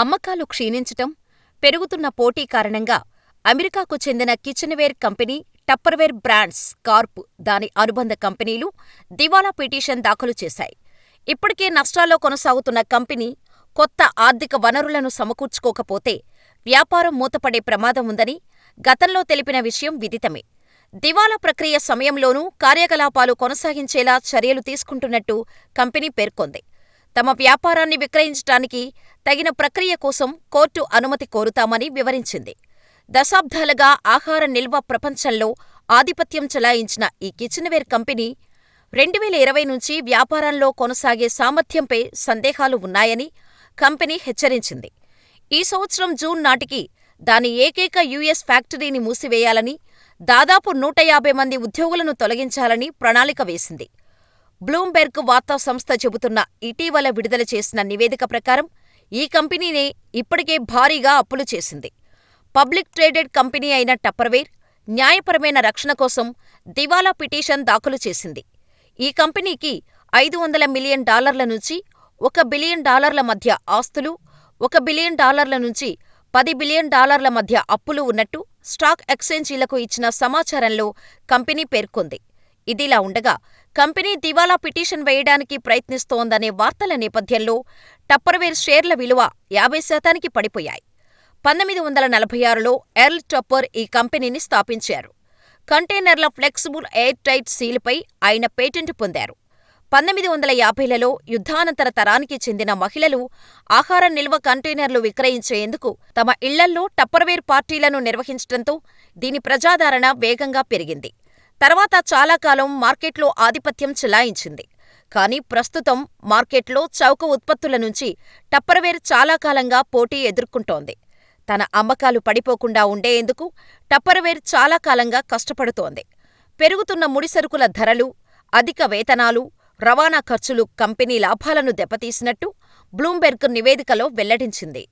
అమ్మకాలు క్షీణించటం, పెరుగుతున్న పోటీ కారణంగా అమెరికాకు చెందిన kitchenware company Tupperware brands corp దాని అనుబంధ కంపెనీలు దివాలా పిటిషన్ దాఖలు చేశాయి. ఇప్పటికే నష్టాల్లో కొనసాగుతున్న కంపెనీ కొత్త ఆర్థిక వనరులను సమకూర్చుకోకపోతే వ్యాపారం మూతపడే ప్రమాదం ఉందని గతంలో తెలిపిన విషయం విదితమే. దివాలా ప్రక్రియ సమయంలోనూ కార్యకలాపాలు కొనసాగించేలా చర్యలు తీసుకుంటున్నట్టు కంపెనీ పేర్కొంది. తమ వ్యాపారాన్ని విక్రయించటానికి తగిన ప్రక్రియ కోసం కోర్టు అనుమతి కోరుతామని వివరించింది. దశాబ్దాలుగా ఆహార నిల్వ ప్రపంచంలో ఆధిపత్యం చెలాయించిన ఈ కిచెన్వేర్ కంపెనీ రెండువేల ఇరవై నుంచి వ్యాపారంలో కొనసాగే సామర్థ్యంపై సందేహాలు ఉన్నాయని కంపెనీ హెచ్చరించింది. ఈ సంవత్సరం జూన్ నాటికి దాని ఏకైక యుఎస్ ఫ్యాక్టరీని మూసివేయాలని, దాదాపు నూట యాభై మంది ఉద్యోగులను తొలగించాలని ప్రణాళిక వేసింది. బ్లూంబెర్గ్ వార్తా సంస్థ చెబుతున్న ఇటీవల విడుదల చేసిన నివేదిక ప్రకారం ఈ కంపెనీనే ఇప్పటికే భారీగా అప్పులు చేసింది. పబ్లిక్ ట్రేడెడ్ కంపెనీ అయిన టప్పర్వేర్ న్యాయపరమైన రక్షణ కోసం దివాలా పిటిషన్ దాఖలు చేసింది. ఈ కంపెనీకి ఐదు వందల మిలియన్ డాలర్ల నుంచి ఒక బిలియన్ డాలర్ల మధ్య ఆస్తులు, ఒక బిలియన్ డాలర్ల నుంచి పది బిలియన్ డాలర్ల మధ్య అప్పులు ఉన్నట్టు స్టాక్ ఎక్స్ఛేంజీలకు ఇచ్చిన సమాచారంలో కంపెనీ పేర్కొంది. ఇదిలా ఉండగా కంపెనీ దివాలా పిటిషన్ వేయడానికి ప్రయత్నిస్తోందనే వార్తల నేపథ్యంలో టప్పర్వేర్ షేర్ల విలువ యాభై శాతానికి పడిపోయాయి. పంతొమ్మిది వందల నలభై ఆరులో ఎర్ల్ టప్పర్ ఈ కంపెనీని స్థాపించారు. కంటైనర్ల ఫ్లెక్సిబుల్ ఎయిర్ టైట్ సీలుపై ఆయన పేటెంట్ పొందారు. పంతొమ్మిది వందల యాభైలలో యుద్ధానంతర తరానికి చెందిన మహిళలు ఆహార నిల్వ కంటైనర్లు విక్రయించేందుకు తమ ఇళ్ళల్లో టప్పర్వేర్ పార్టీలను నిర్వహించటంతో దీని ప్రజాదరణ వేగంగా పెరిగింది. తర్వాత చాలా కాలం మార్కెట్లో ఆధిపత్యం చెలాయించింది. కానీ ప్రస్తుతం మార్కెట్లో చౌక ఉత్పత్తుల నుంచి టప్పర్వేర్ చాలా కాలంగా పోటీ ఎదుర్కొంటోంది. తన అమ్మకాలు పడిపోకుండా ఉండేందుకు టప్పర్వేర్ చాలా కాలంగా కష్టపడుతోంది. పెరుగుతున్న ముడిసరుకుల ధరలు, అధిక వేతనాలు, రవాణా ఖర్చులు కంపెనీ లాభాలను దెబ్బతీసినట్టు బ్లూంబెర్గ్ నివేదికలో వెల్లడించింది.